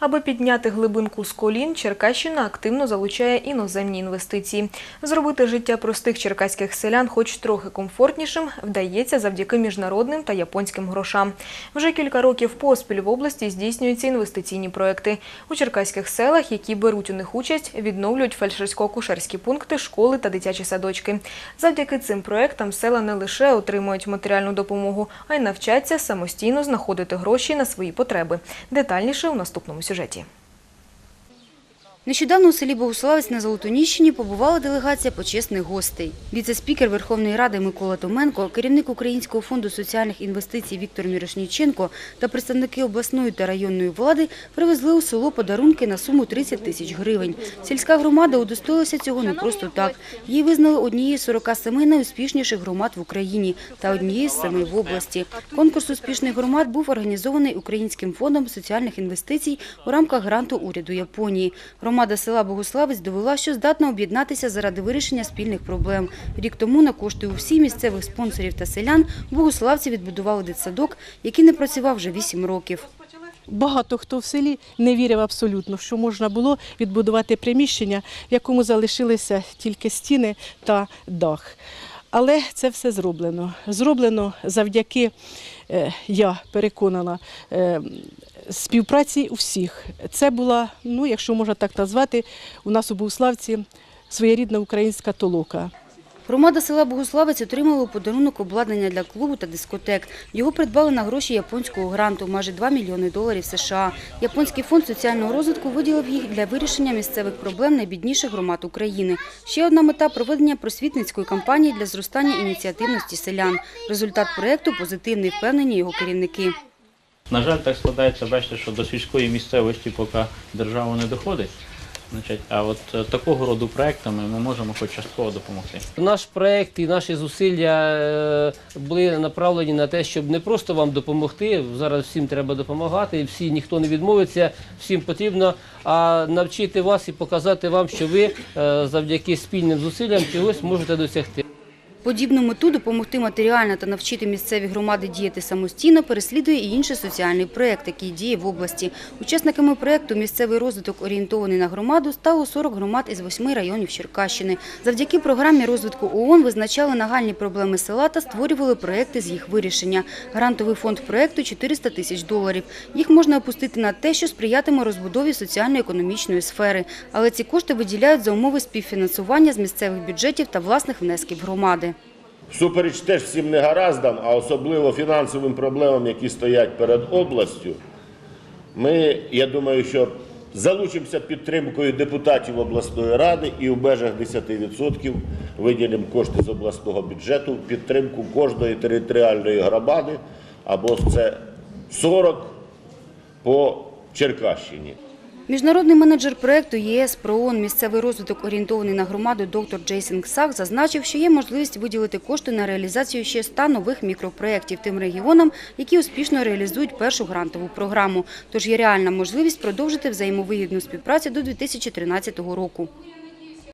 Аби підняти глибинку з колін, Черкащина активно залучає іноземні інвестиції. Зробити життя простих черкаських селян хоч трохи комфортнішим вдається завдяки міжнародним та японським грошам. Вже кілька років поспіль в області здійснюються інвестиційні проекти. У черкаських селах, які беруть у них участь, відновлюють фельдшерсько-акушерські пункти, школи та дитячі садочки. Завдяки цим проектам села не лише отримують матеріальну допомогу, а й навчаться самостійно знаходити гроші на свої потреби. Детальніше у наступному сюжеті. Нещодавно у селі Богославець на Золотоніщині побувала делегація почесних гостей. Віце-спікер Верховної Ради Микола Томенко, керівник Українського фонду соціальних інвестицій Віктор Мірошніченко та представники обласної та районної влади привезли у село подарунки на суму 30 тисяч гривень. Сільська громада удостоїлася цього не просто так. Її визнали однією з 47 найуспішніших громад в Україні та однією з семи в області. Конкурс успішних громад був організований Українським фондом соціальних інвестицій у рамках гранту уряду Японії. Громада села Богославець довела, що здатна об'єднатися заради вирішення спільних проблем. Рік тому на кошти у всі місцевих спонсорів та селян богославці відбудували дитсадок, який не працював вже 8 років. Багато хто в селі не вірив абсолютно, що можна було відбудувати приміщення, в якому залишилися тільки стіни та дах. Але це все зроблено. Зроблено завдяки, е, я переконана, співпраці усіх. Це була, ну, якщо можна так назвати, у нас у Богуславці своєрідна українська толока. Громада села Богославець отримала у подарунок обладнання для клубу та дискотек. Його придбали на гроші японського гранту – майже 2 мільйони доларів США. Японський фонд соціального розвитку виділив їх для вирішення місцевих проблем найбідніших громад України. Ще одна мета – проведення просвітницької кампанії для зростання ініціативності селян. Результат проєкту позитивний, впевнені його керівники. На жаль, так складається, бачите, що до сільської місцевості поки держава не доходить. Значить, а от е, такого роду проектами ми можемо хоч частково допомогти. Наш проект і наші зусилля е, були направлені на те, щоб не просто вам допомогти. Зараз всім треба допомагати, всі ніхто не відмовиться, всім потрібно, а навчити вас і показати вам, що ви е, завдяки спільним зусиллям чогось можете досягти. Подібну мету допомогти матеріально та навчити місцеві громади діяти самостійно переслідує і інший соціальний проєкт, який діє в області. Учасниками проєкту «Місцевий розвиток орієнтований на громаду» стало 40 громад із 8 районів Черкащини. Завдяки програмі розвитку ООН визначали нагальні проблеми села та створювали проєкти з їх вирішення. Грантовий фонд проєкту – 400 тисяч доларів. Їх можна опустити на те, що сприятиме розбудові соціально-економічної сфери. Але ці кошти виділяють за умови співфінансування з місцевих бюджетів та власних внесків громади. Всупереч теж всім негараздам, а особливо фінансовим проблемам, які стоять перед областю, ми, я думаю, що залучимося підтримкою депутатів обласної ради і в межах 10% виділимо кошти з обласного бюджету в підтримку кожної територіальної громади, або це 40 по Черкащині. Міжнародний менеджер проекту ЄС ПРООН «Місцевий розвиток орієнтований на громаду» доктор Джейсон Ксак зазначив, що є можливість виділити кошти на реалізацію ще 100 нових мікропроєктів тим регіонам, які успішно реалізують першу грантову програму. Тож є реальна можливість продовжити взаємовигідну співпрацю до 2013 року.